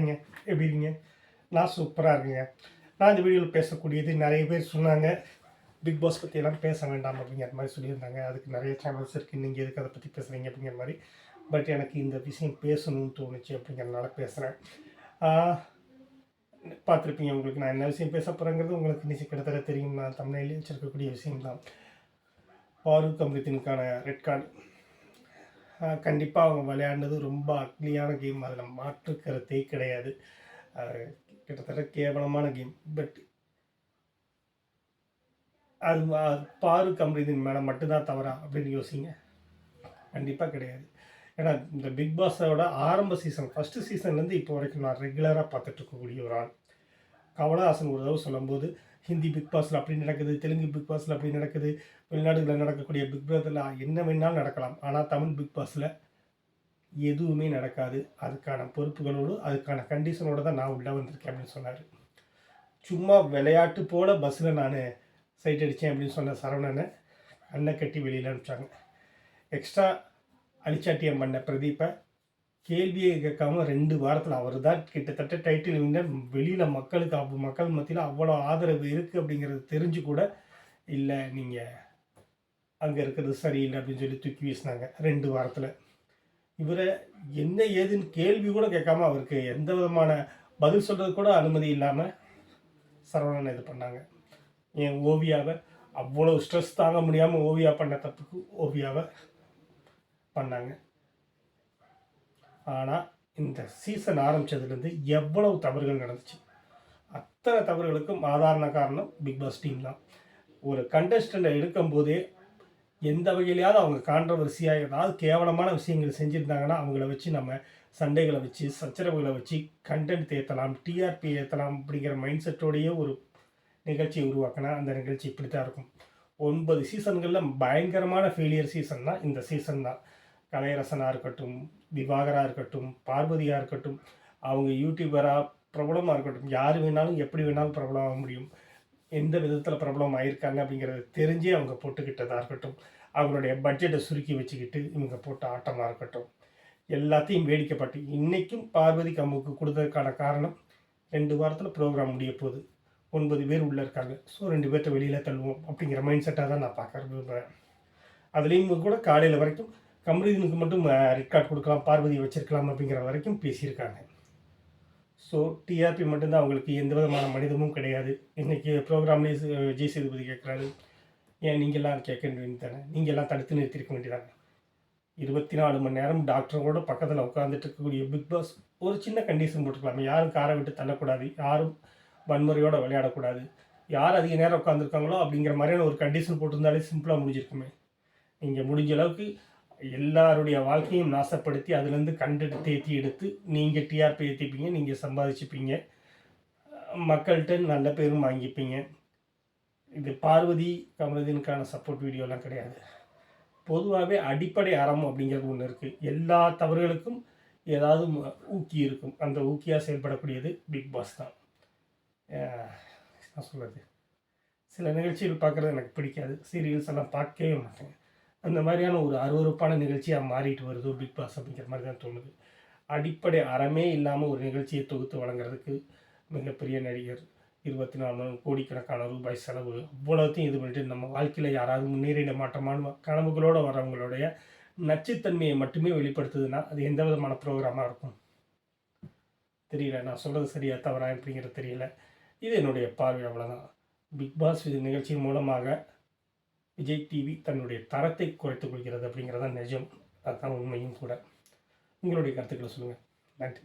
ஹாய்ங்க எப்படி இருக்கீங்க நான் சூப்பராக இருக்கேங்க. நான் இந்த வீடியோவில் பேசக்கூடியது நிறைய பேர் சொன்னாங்க. பிக் பாஸ் பற்றியெல்லாம் பேச வேண்டாம் அப்படிங்கிற மாதிரி சொல்லியிருந்தாங்க. அதுக்கு நிறைய சேனல்ஸ் இருக்குது நீங்கள் எதுக்கு அதை பற்றி பேசுகிறீங்க அப்படிங்கிற மாதிரி. பட் எனக்கு இந்த விஷயம் பேசணும்னு தோணுச்சு அப்படிங்கிறதுனால பேசுகிறேன் பார்த்துருப்பீங்க உங்களுக்கு நான் என்ன விஷயம் பேச போகிறேங்கிறது உங்களுக்கு நிச்சயம் கிட்டத்தட்ட தெரியும். நான் தமிழ்நிலையில் வச்சுருக்கக்கூடிய விஷயம் தான் ஃபாரூக் அம்ரித்தினுக்கான ரெட் கார்டு கண்டிப்பாக அவங்க விளையாண்டது ரொம்ப அக்லியான கேம் அதில் மாற்று கருத்தே கிடையாது கிட்டத்தட்ட கேவலமான கேம் பட் அது பாரு கம்பெனி மேலே மட்டும்தான் தவறா அப்படின்னு யோசிங்க. கண்டிப்பாக கிடையாது. ஏன்னா இந்த பிக் பாஸோட ஆரம்ப சீசன் ஃபஸ்ட்டு சீசன்லேருந்து இப்போ வரைக்கும் நான் ரெகுலராக பார்த்துட்டு இருக்கக்கூடிய ஒரு ஆள். கமலஹாசன் ஒரு தடவை சொல்லும்போது ஹிந்தி பிக் பாஸில் அப்படி நடக்குது தெலுங்கு பிக் பாஸில் அப்படி நடக்குது வெளிநாடுகளில் நடக்கக்கூடிய பிக் பாஸில் என்ன வேணாலும் நடக்கலாம். ஆனால் தமிழ் பிக் பாஸில் எதுவுமே நடக்காது. அதுக்கான பொறுப்புகளோடு அதுக்கான கண்டிஷனோடு தான் நான் உள்ளே வந்திருக்கேன் அப்படின்னு சொன்னார். சும்மா விளையாட்டு போல் பஸ்ஸில் நான் சைட் அடித்தேன் அப்படின்னு சொன்ன சரவணனை அன்னை கட்டி வெளியில் அனுப்பிச்சாங்க. எக்ஸ்ட்ரா அழிச்சாட்டியம் பண்ண பிரதீப்பை கேள்வியை கேட்காம ரெண்டு வாரத்தில் அவர் தான் கிட்டத்தட்ட டைட்டில் வின்னர் வெளியில் மக்களுக்கு அவ் மக்கள் மத்தியில் அவ்வளோ ஆதரவு இருக்குது அப்படிங்கிறது தெரிஞ்சு கூட இல்லை நீங்கள் அங்கே இருக்கிறது சரியில்லை அப்படின்னு சொல்லி தூக்கி வீசினாங்க ரெண்டு வாரத்தில். இவரை என்ன ஏதுன்னு கேள்வி கூட கேட்காம அவருக்கு எந்த விதமான பதில் சொல்கிறது கூட அனுமதி இல்லாமல் சரவணன் இது பண்ணாங்க. என் ஓவியாவை அவ்வளோ ஸ்ட்ரெஸ் தாங்க முடியாமல் ஓவியா பண்ண தப்புக்கு ஓவியாவை பண்ணாங்க. ஆனால் இந்த சீசன் ஆரம்பித்ததுலேருந்து எவ்வளவு தவறுகள் நடந்துச்சு? அத்தனை தவறுகளுக்கும் ஆதாரண காரணம் பிக் பாஸ் டீம் தான். ஒரு கண்டஸ்டண்ட்டை எடுக்கும்போதே எந்த வகையிலையாவது அவங்க கான்ட்ரவர்சியாக ஏதாவது கேவலமான விஷயங்கள் செஞ்சுருந்தாங்கன்னா அவங்கள வச்சு நம்ம சண்டைகளை வச்சு சச்சரவுகளை வச்சு கண்டென்ட் ஏற்றலாம் டிஆர்பி ஏற்றலாம் அப்படிங்கிற மைண்ட் செட்டோடையே ஒரு நிகழ்ச்சியை உருவாக்கினா அந்த நிகழ்ச்சி இப்படி தான் இருக்கும். ஒன்பது சீசன்களில் பயங்கரமான ஃபெயிலியர் சீசன்னா இந்த சீசன் தான். கலையரசனாக இருக்கட்டும் திவாகராக இருக்கட்டும் பார்வதியாக இருக்கட்டும் அவங்க யூடியூபராக பிரபலமாக இருக்கட்டும் யார் வேணாலும் எப்படி வேணாலும் பிரபலம் ஆக முடியும் எந்த விதத்தில் பிரபலம் ஆயிருக்காங்க அப்படிங்கிறத தெரிஞ்சே அவங்க போட்டுக்கிட்டதாக இருக்கட்டும் அவங்களுடைய பட்ஜெட்டை சுருக்கி வச்சுக்கிட்டு இவங்க போட்ட ஆட்டமாக இருக்கட்டும் எல்லாத்தையும் வேடிக்கைப்பட்டு இன்றைக்கும் பார்வதி கம்முக்கு கொடுத்ததுக்கான காரணம் ரெண்டு வாரத்தில் ப்ரோக்ராம் முடிய போகுது ஒன்பது பேர் உள்ளே இருக்காங்க ஸோ ரெண்டு பேர்த்த வெளியில் தள்ளுவோம் அப்படிங்கிற மைண்ட் செட்டாக தான் நான் பார்க்க விரும்புகிறேன் அதுலேயும் கூட காலையில் வரைக்கும் கமருதீனுக்கு மட்டும் ரெக்கார்ட் கொடுக்கலாம் பார்வதியை வச்சிருக்கலாம் அப்படிங்கிற வரைக்கும் பேசியிருக்காங்க. ஸோ டிஆர்பி மட்டும்தான் அவங்களுக்கு எந்த விதமான மனிதமும் கிடையாது. இன்றைக்கி ப்ரோக்ராம்லேயே விஜய் சேதுபதி கேட்குறாரு ஏன் நீங்கள்லாம் கேட்க வேண்டியது தானே? நீங்கள்லாம் தடுத்து நிறுத்திருக்க வேண்டியதாங்க இருபத்தி நாலு மணி நேரம் டாக்டரோட பக்கத்தில் உட்காந்துட்டு இருக்கக்கூடிய பிக் பாஸ் ஒரு சின்ன கண்டிஷன் போட்டுக்கலாம். யாரும் காரை விட்டு தள்ளக்கூடாது. யாரும் வன்முறையோடு விளையாடக்கூடாது. யார் அதிக நேரம் உட்காந்துருக்காங்களோ அப்படிங்கிற மாதிரியான ஒரு கண்டிஷன் போட்டிருந்தாலே சிம்பிளாக முடிஞ்சிருக்குமே. நீங்கள் முடிஞ்ச அளவுக்கு எல்லாருடைய வாழ்க்கையும் நாசப்படுத்தி அதுலேருந்து கண்டென்ட் தேத்தி எடுத்து நீங்கள் டிஆர்பி ஏற்றிப்பீங்க நீங்கள் சம்பாதிச்சுப்பீங்க. மக்கள்கிட்ட நல்ல பேரும் வாங்கிப்பீங்க. இது பார்வதி கமலதினுக்கான சப்போர்ட் வீடியோலாம் கிடையாது. பொதுவாகவே அடிப்படை அறம் அப்படிங்கிறது ஒன்று இருக்குது எல்லா தவறுகளுக்கும் ஏதாவது ஊக்கி இருக்கும். அந்த ஊக்கியாக செயல்படக்கூடியது பிக் பாஸ் தான். நான் சொல்கிறது சில நிகழ்ச்சிகள் பார்க்குறது எனக்கு பிடிக்காது. சீரியல்ஸ் எல்லாம் பார்க்கவே மாட்டேன். அந்த மாதிரியான ஒரு அருவருப்பான நிகழ்ச்சியாக மாறிட்டு வருதோ பிக் பாஸ் அப்படிங்கிற மாதிரி தான் தோணுது. அடிப்படை அறமே இல்லாமல் ஒரு நிகழ்ச்சியை தொகுத்து வழங்குறதுக்கு மிகப்பெரிய நடிகர் இருபத்தி நாலு கோடிக்கணக்கான ரூபாய் செலவு அவ்வளோத்தையும் இது பண்ணிட்டு நம்ம வாழ்க்கையில் யாராவது முன்னேறிட மாட்டமான கனவுகளோடு வரவங்களுடைய நச்சுத்தன்மையை மட்டுமே வெளிப்படுத்துதுன்னா அது எந்த விதமான ப்ரோக்ராமாக இருக்கும்? தெரியல. நான் சொல்கிறது சரியா தவறா அப்படிங்கிறது தெரியல. இது என்னுடைய பார்வை. அவ்வளோதான் பிக் பாஸ் இது நிகழ்ச்சியின் மூலமாக விஜய் டிவி தன்னுடைய தரத்தை குறைத்துக் கொள்கிறது அப்படிங்கிறதான் நிஜம். அதுதான் உண்மையும் கூட. உங்களுடைய கருத்துக்களை சொல்லுங்கள் நன்றி.